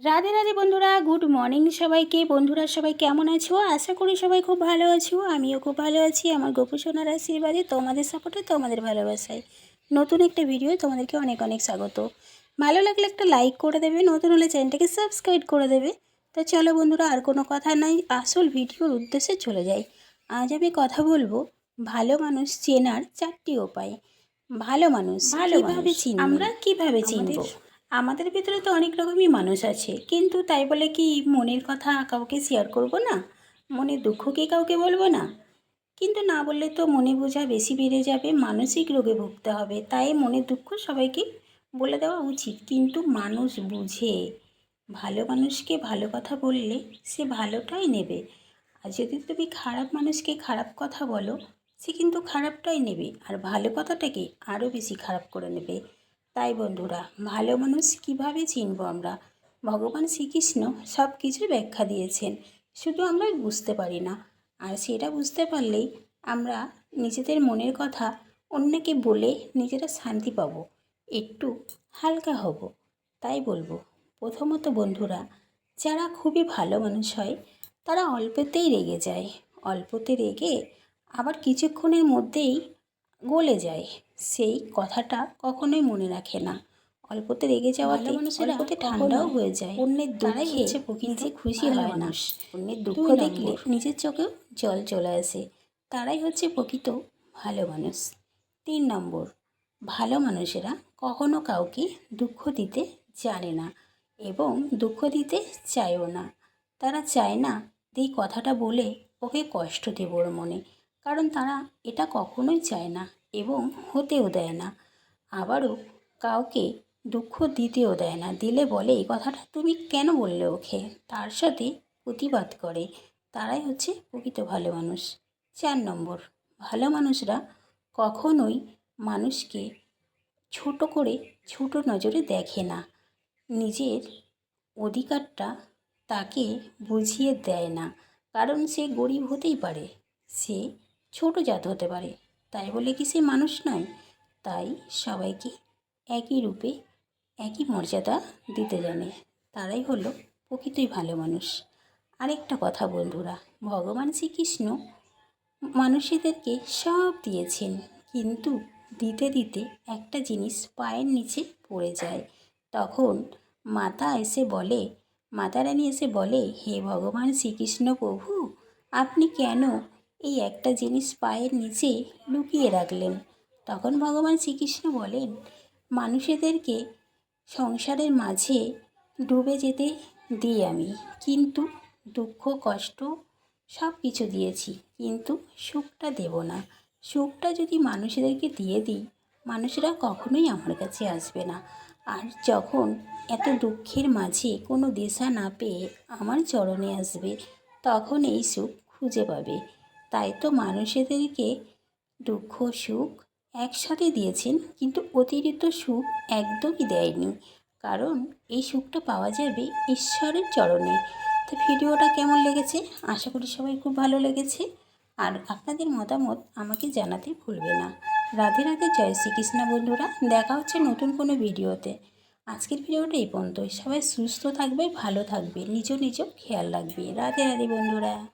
রাধে রাধে বন্ধুরা good morning সবাইকে। বন্ধুরা সবাই কেমন আছো? আশা করি সবাই খুব ভালো আছো আমিও খুব ভালো আছি। আমার গোপু সোনার আশীর্বাদে তোমাদের সাপোর্টে তোমাদের ভালোবাসায় নতুন একটা ভিডিও তোমাদেরকে অনেক অনেক স্বাগত। ভালো লাগলে একটা লাইক করে দেবে নতুন হলে চ্যানেলটাকে সাবস্ক্রাইব করে দেবে। তো চলো বন্ধুরা আর কোনো কথা নাই আসল ভিডিওর উদ্দেশ্যে চলে যাই। আজ আমি কথা বলব ভালো মানুষ চেনার চারটি উপায়। ভালো মানুষ ভালোভাবে চিনব? আমরা কীভাবে চিনব? আমাদের ভিতরে তো অনেক রকমই মানুষ আছে। কিন্তু তাই বলে কি মনের কথা কাউকে শেয়ার করব না? মনের দুঃখ কি কাউকে বলব না? কিন্তু না বললে তো মনে বোঝা বেশি বেড়ে যাবে, মানসিক রোগে ভুগতে হবে। তাই মনের দুঃখ সবাইকে বলে দেওয়া উচিত। কিন্তু মানুষ বুঝে, ভালো মানুষকে ভালো কথা বললে সে ভালোটাই নেবে। আর যদি তুমি খারাপ মানুষকে খারাপ কথা বলো, সে কিন্তু খারাপটাই নেবে। আর ভালো কথাটাকে আরও বেশি খারাপ করে নেবে। তাই বন্ধুরা, ভালো মানুষ কীভাবে চিনব আমরা? ভগবান শ্রীকৃষ্ণ সব কিছুর ব্যাখ্যা দিয়েছেন, শুধু আমরা বুঝতে পারি না। আর সেটা বুঝতে পারলেই আমরা নিজেদের মনের কথা অন্যকে বলে নিজেরা শান্তি পাব, একটু হালকা হব, তাই বলব। প্রথমত বন্ধুরা, যারা খুবই ভালো মানুষ হয়, তারা অল্পতেই রেগে যায়। অল্পতে রেগে আবার কিছুক্ষণের মধ্যেই গলে যায়। সেই কথাটা কখনোই মনে রাখে না। অল্পতে রেগে যাওয়াতে অল্পতে ঠান্ডাও হয়ে যায়। অন্যের দ্বারাই হচ্ছে প্রকৃতি খুশি হয় না। অন্যের দুঃখ দেখলে নিজের চোখেও জল চলে আসে। তারাই হচ্ছে প্রকৃত ভালো মানুষ। তিন নম্বর ভালো মানুষেরা কখনো কাউকে দুঃখ দিতে জানে না এবং দুঃখ দিতে চায়ও না। তারা চায় না এই কথাটা বলে ওকে কষ্ট দেব ওর মনে। কারণ তারা এটা কখনোই চায় না এবং হতেও দেয় না। আবারও কাউকে দুঃখ দিতেও দেয় না, দিলে বলে, এই কথাটা তুমি কেন বললে ওকে? তার সাথে প্রতিবাদ করে। তারাই হচ্ছে প্রকৃত ভালো মানুষ। চার নম্বর, ভালো মানুষরা কখনোই মানুষকে ছোট করে ছোট নজরে দেখে না। নিজের অধিকারটা তাকে বুঝিয়ে দেয় না। কারণ সে গরিব হতেই পারে। সে ছোট জাত হতে পারে। তাই বলে কি সে মানুষ নয়? তাই সবাইকে একই রূপে একই মর্যাদা দিতে জানে। তারাই হলো প্রকৃতই ভালো মানুষ। আরেকটা কথা বন্ধুরা, ভগবান শ্রীকৃষ্ণ মানুষদেরকে সব দিয়েছেন, কিন্তু দিতে দিতে একটা জিনিস পায়ের নিচে পড়ে যায়। তখন মাতা এসে বলে মাতারানী এসে বলে, হে ভগবান শ্রীকৃষ্ণ প্রভু, আপনি কেন এই একটা জিনিস পায়ের নিচে লুকিয়ে রাখলেন। তখন ভগবান শ্রীকৃষ্ণ বলেন, মানুষেদেরকে সংসারের মাঝে ডুবে যেতে দিই আমি। কিন্তু দুঃখ, কষ্ট সব কিছু দিয়েছি, কিন্তু সুখটা দেব না। সুখটা যদি মানুষদেরকে দিয়ে দিই, মানুষেরা কখনোই আমার কাছে আসবে না। আর যখন এত দুঃখের মাঝে কোনো দিশা না পেয়ে আমার চরণে আসবে, তখন এই সুখ খুঁজে পাবে। তাই তো মানুষেদেরকে দুঃখ, সুখ একসাথে দিয়েছেন, কিন্তু অতিরিক্ত সুখ একদমই দেয়নি। কারণ এই সুখটা পাওয়া যাবে ঈশ্বরের চরণে। তো ভিডিওটা কেমন লেগেছে? আশা করি সবাই খুব ভালো লেগেছে। আর আপনাদের মতামত আমাকে জানাতে ভুলবে না। রাধে রাধে, জয় শ্রীকৃষ্ণ বন্ধুরা। দেখা হচ্ছে নতুন কোনো ভিডিওতে। আজকের ভিডিওটা এই পর্যন্তই। সবাই সুস্থ থাকবে, ভালো থাকবে। নিজ নিজ খেয়াল রাখবে। রাধে রাধে বন্ধুরা।